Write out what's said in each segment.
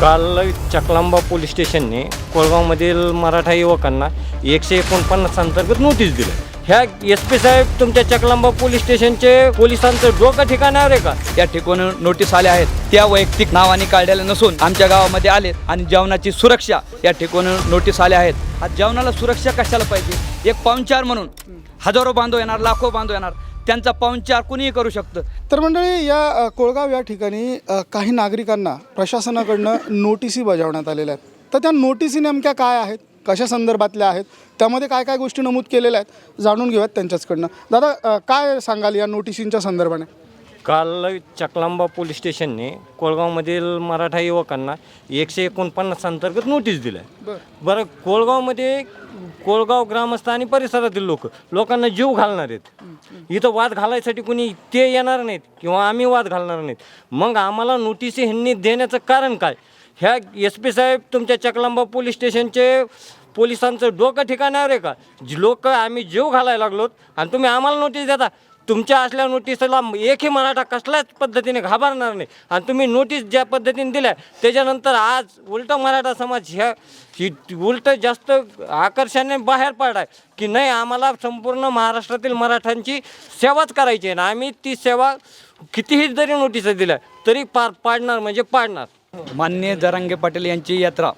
काल चकलांबा पोलीस स्टेशनने कोळगावमधील मराठा युवकांना एकशे एकोणपन्नास अंतर्गत नोटीस दिली. ह्या एस पी साहेब तुमच्या चकलांबा पोलीस स्टेशनचे पोलिसांचं डोकं ठिकाणावर आहे का? या ठिकाणी नोटीस आल्या आहेत. त्या वैयक्तिक नावाने काढलेल्या नसून आमच्या गावामध्ये आले आणि जेवणाची सुरक्षा या ठिकाणी नोटीस आल्या आहेत. आज जेवणाला सुरक्षा कशाला पाहिजे? एक पाहुणचार म्हणून. हजारो बांधव येणार लाखो बांधव येणार. त्यांचा पाहुणचार कुणीही करू शकतं. तर मंडळी या कोळगाव या ठिकाणी काही नागरिकांना प्रशासनाकडनं नोटिसी बजावण्यात आलेल्या आहेत. तर त्या नोटिसी नेमक्या काय आहेत? कशा संदर्भातल्या आहेत? त्यामध्ये काय काय गोष्टी नमूद केलेल्या आहेत? जाणून घेऊयात त्यांच्याचकडनं. दादा काय सांगाल या नोटिसींच्या संदर्भाने? काल चकलांबा पोलीस स्टेशनने कोळगावमधील मराठा युवकांना एकशे एकोणपन्नास अंतर्गत नोटीस दिलं बरं. बरं कोळगावमध्ये कोळगाव ग्रामस्थ आणि परिसरातील लोक लोकांना जीव घालणार आहेत. इथं वाद घालायसाठी कोणी ते येणार नाहीत किंवा आम्ही वाद घालणार नाहीत. मग आम्हाला नोटीस ह्यांनी देण्याचं कारण काय? ह्या एस पी साहेब तुमच्या चकलांबा पोलीस स्टेशनचे पोलिसांचं डोकं ठिकाणावर आहे का? लोक आम्ही जीव घालायला लागलोत आणि तुम्ही आम्हाला नोटीस देता. तुमच्या असल्या नोटीसला एकही मराठा कसल्याच पद्धतीने घाबरणार नाही. आणि तुम्ही नोटीस ज्या पद्धतीने दिल्या त्याच्यानंतर आज उलटं मराठा समाज ह्या ही उलटं जास्त आकर्षाने बाहेर पडलाय की नाही आम्हाला संपूर्ण महाराष्ट्रातील मराठ्यांची सेवाच करायची आहे. ना आम्ही ती सेवा कितीही जरी नोटीस दिल्या तरी पार पाडणार म्हणजे पाडणार. मान्य जरांगे पाटील यांची यात्रा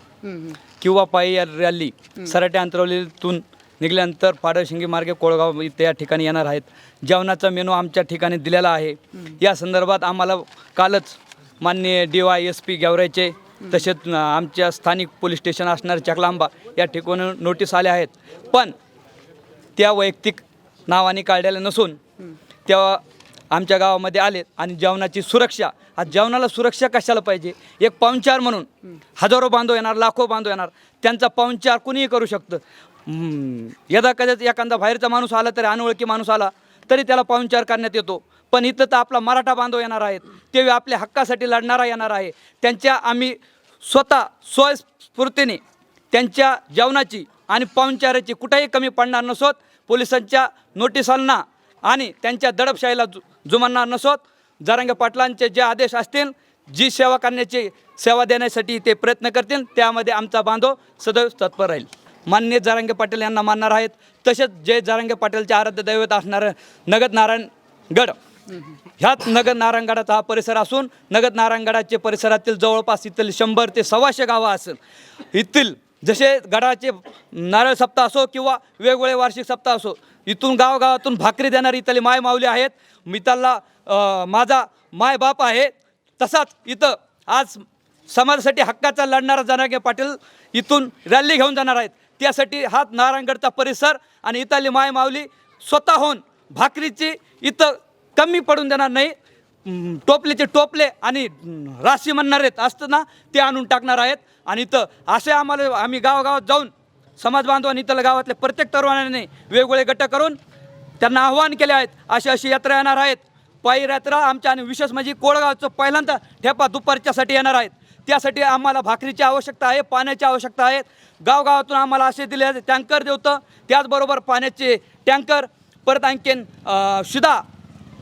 किंवा पायी रॅली सराटे अंतरवलीतून निघाल्यानंतर पाडशिंगी मार्गे कोळगाव इथे या ठिकाणी येणार आहेत. जेवणाचा मेनू आमच्या ठिकाणी दिलेला आहे. या संदर्भात आम्हाला कालच मान्य डी वाय एस पी गेवरायचे तसेच आमच्या स्थानिक पोलीस स्टेशन असणारे चकलांबा या ठिकाणी नोटीस आल्या आहेत. पण त्या वैयक्तिक नावाने काढलेल्या नसून तेव्हा आमच्या गावामध्ये आले आणि जेवणाची सुरक्षा आज जेवणाला सुरक्षा कशाला पाहिजे? एक पाहुणचार म्हणून. हजारो बांधव येणार लाखो बांधव येणार. त्यांचा पाहुणचार कुणीही करू शकतं? यदा कदाचित एखादा बाहेरचा माणूस आला तरी अनोळखी माणूस आला तरी त्याला पाहुणचार करण्यात येतो. पण इथं तर आपला मराठा बांधव येणार आहेत. ते आपल्या हक्कासाठी लढणारा येणार आहे. त्यांच्या आम्ही स्वतः स्वस्फूर्तीने त्यांच्या जेवणाची आणि पाहुणचाराची कुठेही कमी पडणार नसोत. पोलिसांच्या नोटिसांना आणि त्यांच्या दडपशाहीला जु जुमानणार नसोत. जरांगे पाटलांचे जे आदेश असतील जी सेवा करण्याची सेवा देण्यासाठी ते प्रयत्न करतील त्यामध्ये आमचा बांधव सदैव तत्पर राहील. मान्य जरांगे पाटील यांना मानणार आहेत. तसेच जे जरांगे पाटीलचे आराध्य दैवत असणारं नगद नारायणगड ह्याच नगद नारायणगडाचा हा परिसर असून नगद नारायणगडाचे परिसरातील जवळपास इथील शंभर ते सव्वाशे गावं असेल. इथील जसे गडाचे नारळ सप्ताह असो किंवा वेगवेगळे वार्षिक सप्ताह असो इथून गावगावातून भाकरी देणारी इथली माय माऊली आहेत. मिताला माझा माय बाप आहे. तसाच इथं आज समाजासाठी हक्काचा लढणारा जनागे पाटील इथून रॅली घेऊन जाणार आहेत. त्यासाठी हा नारायणगडचा परिसर आणि इथली माय माऊली स्वतःहून भाकरीची इथं कमी पडून देणार नाही. टोपलेचे टोपले आणि राशी म्हणणार आहेत असतं ना ते आणून टाकणार आहेत. आणि इथं असे आम्हाला आम्ही गावागावात जाऊन समाज बांधवांनी इथल्या गावातल्या प्रत्येक तरुणाने वेगवेगळे गट करून त्यांना आव्हान केले आहेत अशी अशी यात्रा येणार आहेत. पायी यात्रा आमच्या आणि विशेष म्हणजे कोळगावचं पहिल्यांदा ठेपा दुपारच्यासाठी येणार आहेत. त्यासाठी आम्हाला भाकरीची आवश्यकता आहे पाण्याची आवश्यकता आहे. गावगावातून आम्हाला असे दिले टँकर देवतं. त्याचबरोबर पाण्याचे टँकर. परत आणखीन शिदा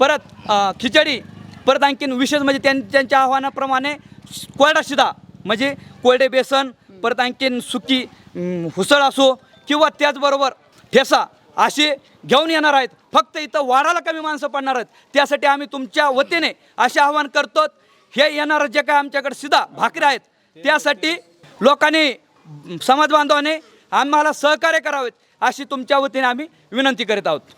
परत खिचडी परत आणखीन विशेष म्हणजे त्यां त्यांच्या आव्हानाप्रमाणे कोरडा शिदा म्हणजे कोरडे बेसन परत आणखीन सुकी हुसळ असो किंवा त्याचबरोबर ठेसा असे घेऊन येणार आहेत. फक्त इथं वाढायला कमी माणसं पडणार आहेत. त्यासाठी आम्ही तुमच्या वतीने असे आव्हान करतो. हे येणारं जे काय आमच्याकडे सिधा भाकऱ्या आहेत त्यासाठी लोकांनी समाज बांधवाने आम्हाला सहकार्य करावेत अशी तुमच्या वतीने आम्ही विनंती करीत आहोत.